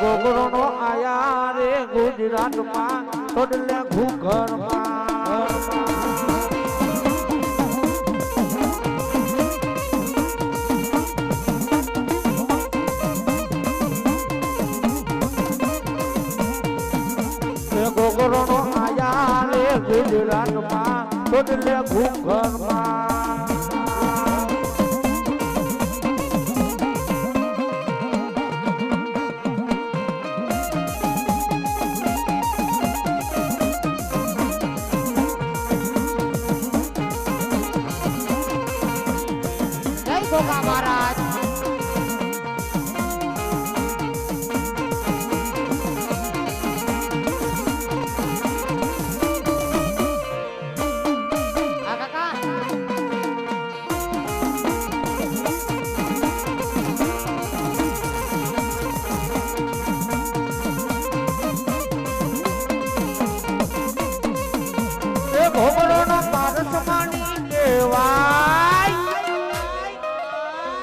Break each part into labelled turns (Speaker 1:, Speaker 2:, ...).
Speaker 1: ગોગરો નો આયા રે ગુજરાતમાં, તોડલે ઘુઘરમાં. માં ગોગરો નો આયા રે ગુજરાતમાં, તોડલે ઘુઘરમાં.
Speaker 2: જય Porra.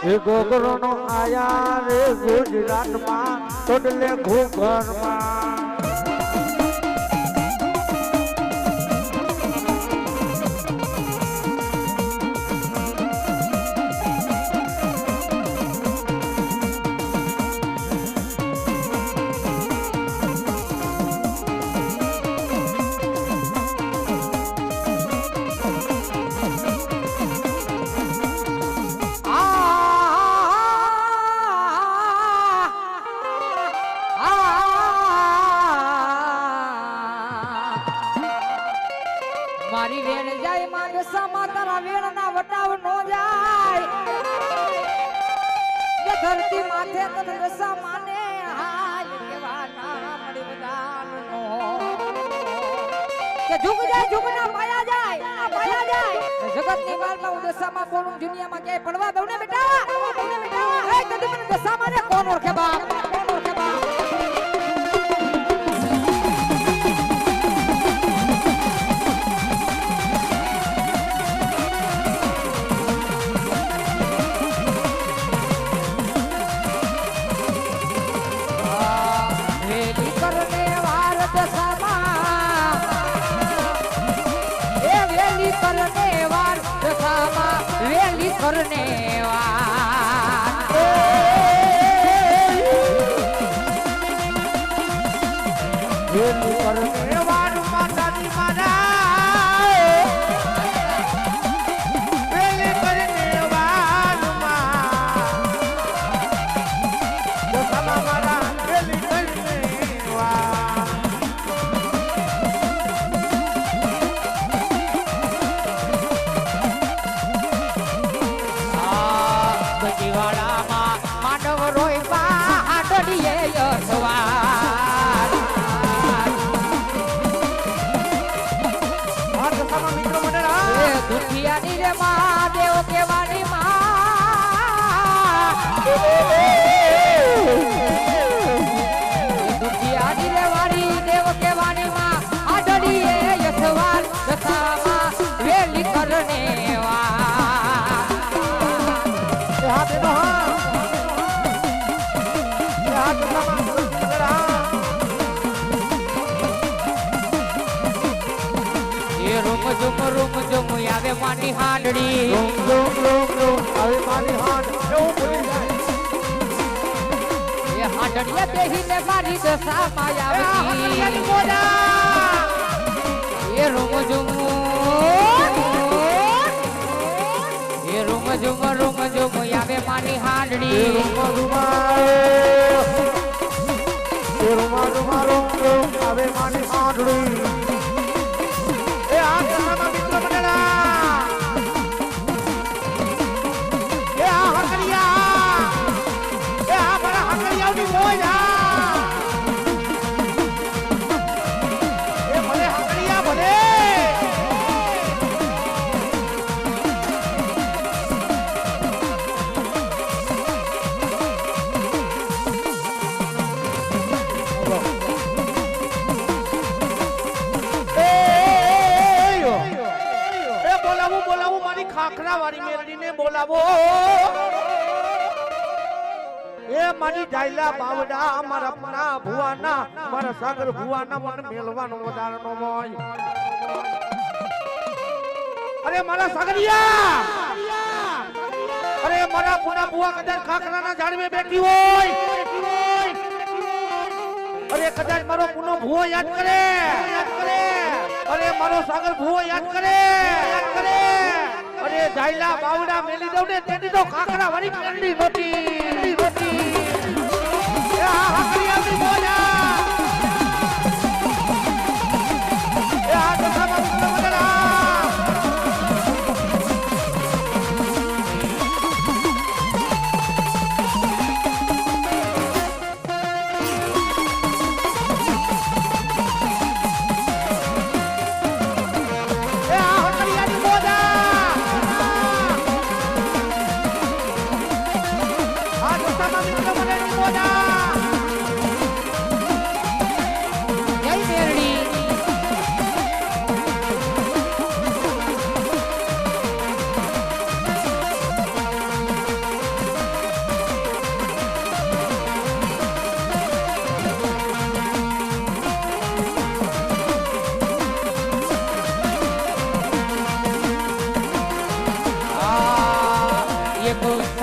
Speaker 1: એ ઘોઘરો નો આયા રે ગુજરાતમાં. તોડલે ઘુઘરમાં.
Speaker 2: જાય મારે સમા તારા વેણ વટાવ નો જાય. ધરતી માથે તને રસા માને હાલ કેવા નામ બધાન નો. કે જુગ જાય ઝુક ના પાયા જાય પાયા જાય. જગતની વારમાં માં દશામાં બોલું દુનિયામાં ક્યાંય પડવા દઉં ને બેટા? એ કદી મને દશામાં ને કોણ ઓળખે બાપ? આવે માની હાંડડી
Speaker 1: રૂમ રૂમ રૂમ રૂમ આવી મારી હાથ એવું ભૂલી જાય
Speaker 2: એ હાંડડિયા બેહીને મારી દશા
Speaker 1: એ
Speaker 2: માયાવતી રૂમ એ રૂમ ઝુમ રૂમ ઝુમ આવે માની હાંડડી
Speaker 1: રૂમા રૂમા જાયલા બાવડા મારા પના ભુવાના, મારા સાગર ભુવાના મન મેલવાનો વધારનો હોય અરે મારા સાગરિયા! અરે મારા પુના બુવા કદાચ ખાખરાના ઝાડવે બેઠી હોય. અરે કદાચ મારો પુનો ભુવો યાદ કરે. અરે મારો સાગર ભુવો યાદ કરે. યાદ કરે અરે જાયલા બાવડા મેલી દઉં ને તેની તો ખાખરા વાળી નહોતી નહોતી. એ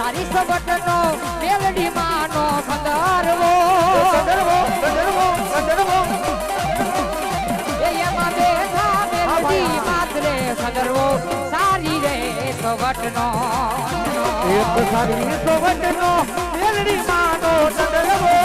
Speaker 2: સારી સબટનો મેલડી માનો ખંદરવો
Speaker 1: ગંધર્વો ગંધર્વો ગંધર્વો.
Speaker 2: એ એમાં બેઠા મેલડી માત્રે ખંદરવો સારી રે સબટનો
Speaker 1: એક સારી સોવટનો મેલડી માનો ચંદ્રવો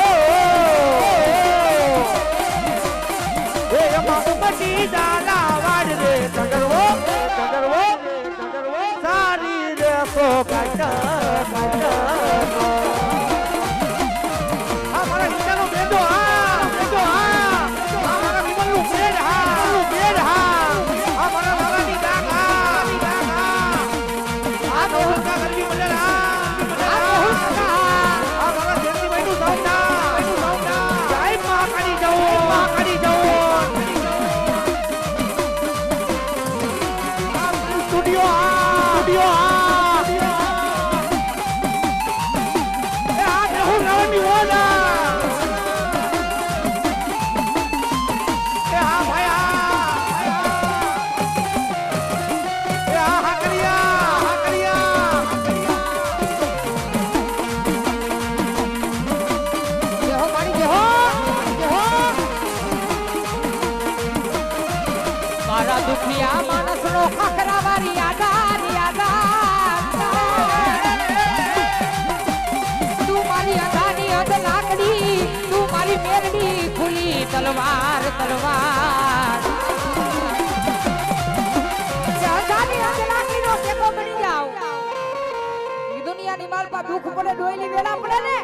Speaker 2: ઈ દુનિયાની માલ પા દુખ પડે, ડોયલી વેલા પડે ને?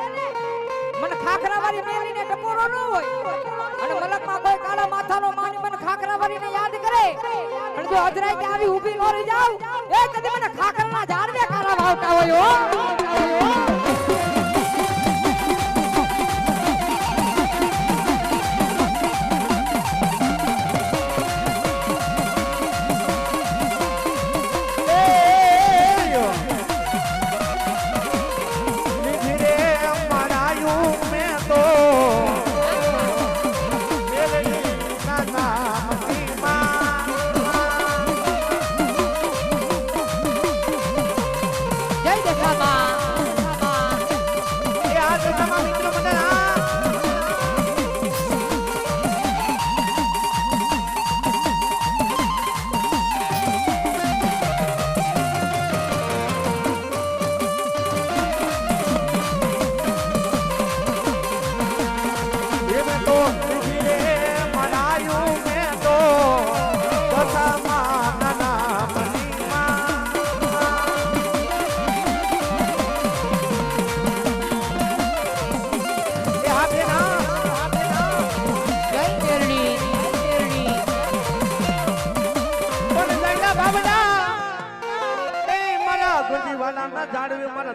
Speaker 2: મને ખાખરા વાળી મેલીને ટપોરો ન હોય. અને મલકમાં કોઈ કાળા માથાનો માની મને ખાખરા વાળીને યાદ કરે. અને જો અજરાઈ કે આવી ઊભી ન રહી જાવ એ કદી મને ખાખરાના ઝાડને કાળા વાવતા હોય હો.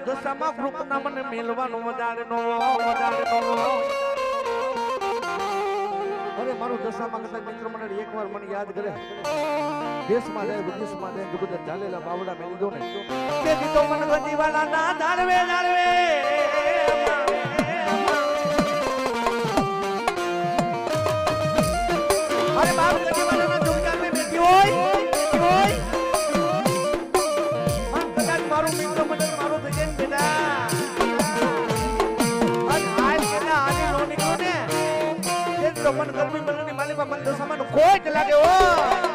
Speaker 2: દશામાં
Speaker 1: કૃપના મને મેલવાનો વધારનો વધારનો અરે મારું દશામાં કદાચ મિત્ર એક વાર મને યાદ કરે. દેશમાં જાય વિદેશમાં જાય તો બધા ચાલેલા બાવડા મેલી દો ને. તે ગીતો મન ગજીવાલા ના ધારવે ધારવે. Vamos, પણ ગરમી મલની માલીમાં બંધ થસામાં કોટ લાગે
Speaker 2: ઓ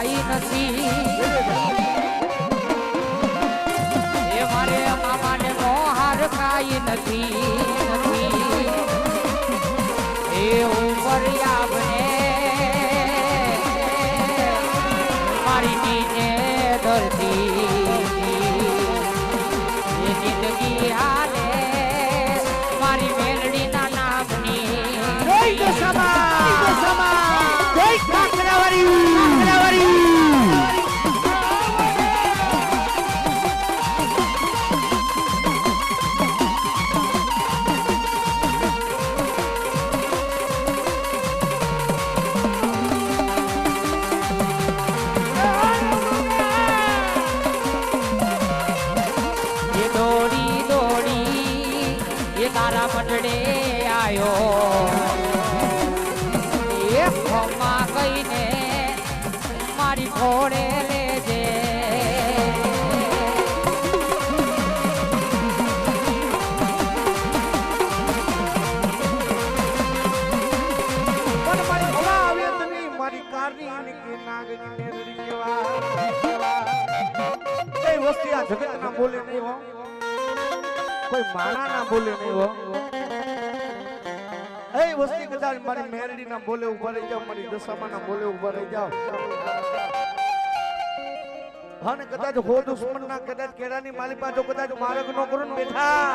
Speaker 2: ભાઈ નથી. એ મારે મામાને મોહાર કાંઈ નથી.
Speaker 1: કોઈ માણા ના બોલે નહીં હો. એ વસ્તી કદાચ મારી મેરડી ના બોલે ઊભા રહી જાવ મારી દશામાં ના બોલે ઊભા રહી જાવ હન કદાચ હો દુશ્મન ના, કદાચ કેળાની માલી પાછો કદાચ મારક નો કરો ને બેઠા.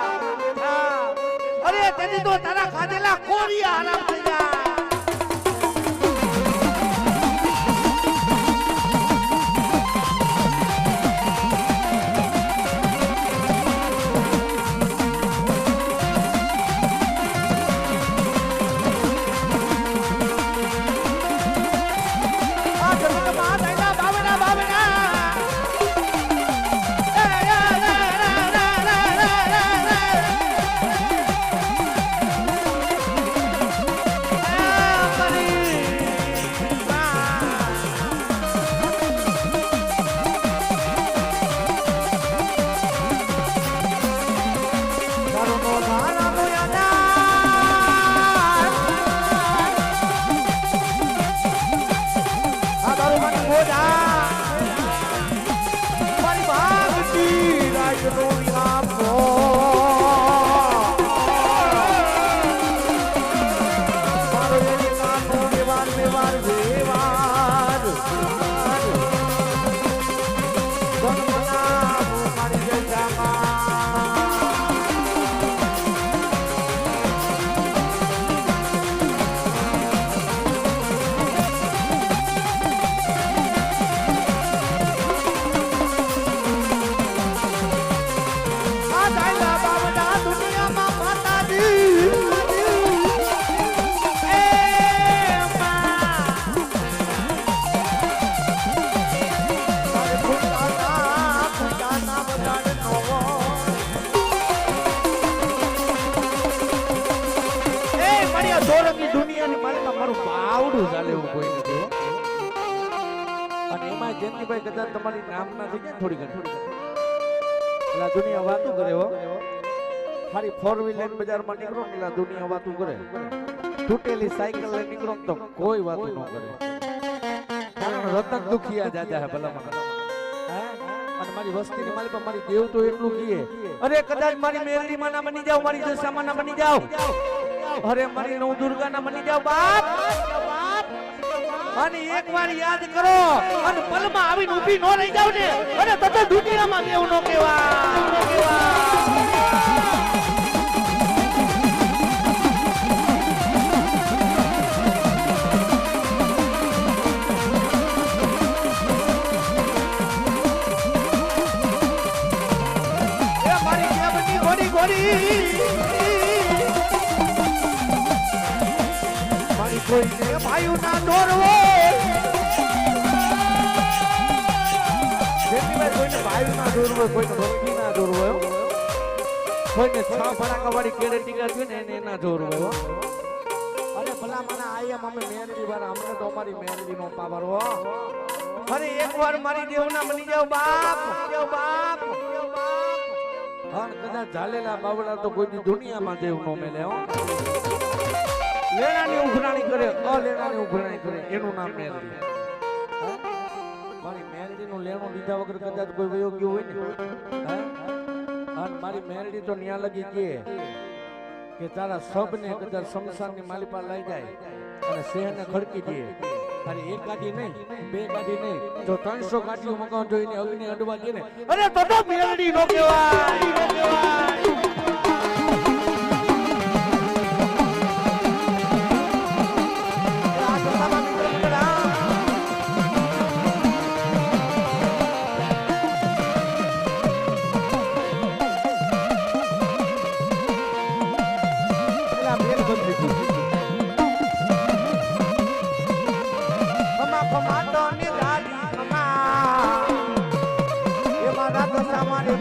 Speaker 1: અરે, તેની તો તારા ખાધેલા કોરિયા આરામ થઈ જાય દુનિયાની માલિકા મારું બાવડું ચાલે એવું કોઈ નથી. અને એમાં જયંતિભાઈ કદાચ તમારી નામના થઈ ગયા થોડી ઘણી. એટલે દુનિયા વાતું કરે, હો. ખાલી ફોર વ્હીલ લઈને બજારમાં નીકળો એટલે દુનિયા વાતું કરે. તૂટેલી સાયકલ લઈ નીકળો તો કોઈ વાતું ન કરે. કારણ રતક દુખિયા જાજા હે ભલા મને હે? અને મારી વસ્તીની માલિક મારી દેવ તો એટલું કીએ. અરે કદાચ મારી મેરડી માના બની જાવ મારી દશામાં ના બની જાવ અરે મારી નવ દુર્ગા ના બની જાવ બાપ. અને એક વાર યાદ કરો, અને પલમાં આવીને ઊભી ન રહી જાવ ને. અને તો તો દુનિયામાં કેવું નો કેવા એ કોઈને ભાયું ના દોરવો કોઈને ભાયું ના દોરવો કોઈને ભક્તિ ના દોરવો. કોઈને છ ફરાકા વાળી કેળે ટીકા થયું ને એને ના દોરવો હો. અરે ભલા મને આયમ અમે મેરડી વાર અમને તો અમારી મેરડી નો પાવર હો મારી દેવના બાપ બાપ જાવ બાપ ઝાલેલા બાવડા તો કોઈ દુનિયામાં દેવ નો મેલે હો લેણાની ઉઘરાણી કરે, અલેણાની ઉઘરાણી કરે, એનું નામ મેલડી? મારી મેલડી નું લેણું લીધા વગર કદાચ કોઈ વયો હોય ને? અને મારી મેલડી તો ન્યા લગી કે કે તારા સબને કદાચ શમશાનની માલી પર લઈ જાય અને શહેરને ખડકી દે. અરે, એક ગાડી નહીં, બે ગાડી નહીં. તો ત્રણસો ગાડીઓ મકાન જોઈને અગ્નિ અડવા દે ને. અરે, તો મેલડી નો કહેવાય.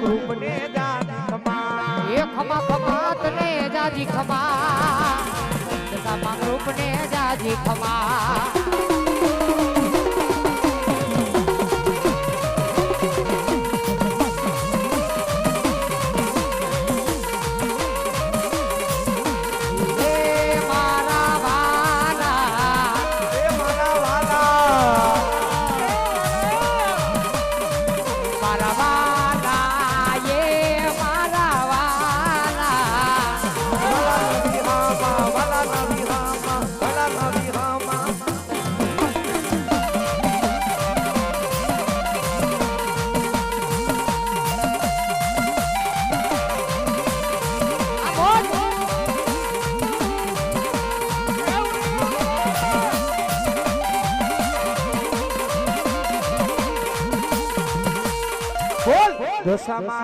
Speaker 1: દશામાં ને જાજી ખમા. એ ખમા
Speaker 2: ખમા તને જાજી ખમા દશા રૂપ ને જાજી ખમા
Speaker 1: সামা